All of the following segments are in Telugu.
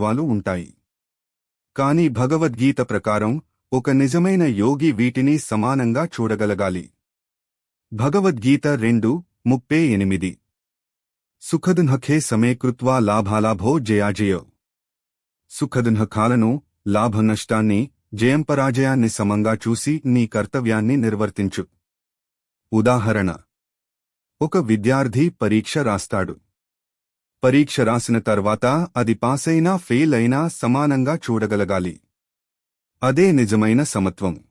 తత్వాలు ఉంటాయి. కాని భగవద్గీత ప్రకారం ఒక నిజమైన యోగి వీటిని సమానంగా చూడగలగాలి. భగవద్గీత రెండు ముప్పై ఎనిమిది. సుఖదునఖే సమేకృత్వా లాభాలాభో జయాజయో సుఖదునఖాలను లాభనష్టాన్ని జయం పరాజయాన్ని సమంగా చూసి నీ కర్తవ్యాన్ని నిర్వర్తించు. ఉదాహరణ. ఒక విద్యార్థి పరీక్ష రాస్తాడు. పరీక్ష రాసిన తర్వాత అది పాసైనా ఫెయిల్ అయినా సమానంగా చూడగలగాలి. అదే నిజమైన సమత్వం.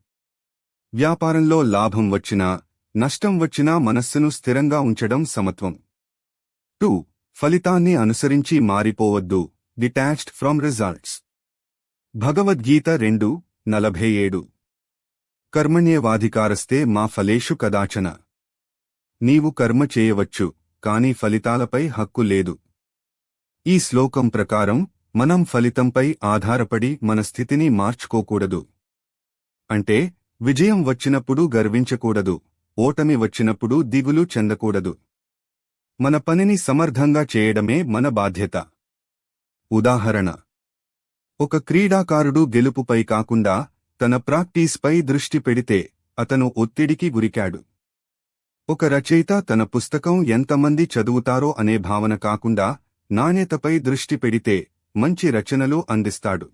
వ్యాపారంలో లాభం వచ్చినా నష్టం వచ్చినా మనస్సును స్థిరంగా ఉంచడం సమత్వం. టూ ఫలితాన్ని అనుసరించి మారిపోవద్దు. Detached from results. భగవద్గీత రెండు నలభై ఏడు. కర్మణ్యేవాధికారస్తే మా ఫలేషు కదాచన. నీవు కర్మ చేయవచ్చు కాని ఫలితాలపై హక్కు లేదు. ఈ శ్లోకం ప్రకారం మనం ఫలితంపై ఆధారపడి మన స్థితిని మార్చుకోకూడదు. అంటే విజయం వచ్చినప్పుడు గర్వించకూడదు ఓటమి వచ్చినప్పుడు దిగులు చెందకూడదు. మన పనిని సమర్థంగా చేయడమే మన బాధ్యత. ఉదాహరణ ఒక క్రీడాకారుడు గెలుపుపై కాకుండా తన ప్రాక్టీస్పై దృష్టి పెడితే అతను ఒత్తిడికి గురికాడు. ఒక రచయిత తన పుస్తకం ఎంతమంది చదువుతారో అనే భావన కాకుండా నాణ్యతపై దృష్టి పెడితే మంచి రచనలు అందిస్తాడు.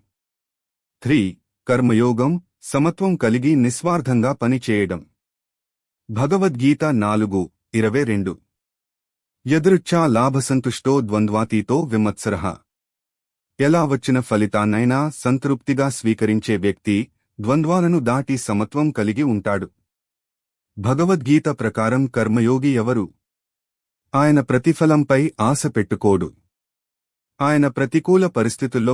త్రీ కర్మయోగం సమత్వం కలిగి నిస్వార్థంగా పనిచేయడం. భగవద్గీత నాలుగు ఇరవై రెండు. యదృచ్ఛా లాభసంతుష్టో ద్వంద్వాతీతో విమత్సరః. ఎలా వచ్చిన ఫలితాన్నైనా సంతృప్తిగా స్వీకరించే వ్యక్తి ద్వంద్వాలను దాటి సమత్వం కలిగి ఉంటాడు. భగవద్గీత ప్రకారం కర్మయోగి ఎవరు? ఆయన ప్రతిఫలంపై ఆశ పెట్టుకోడు. ఆయన ప్రతికూల పరిస్థితుల్లో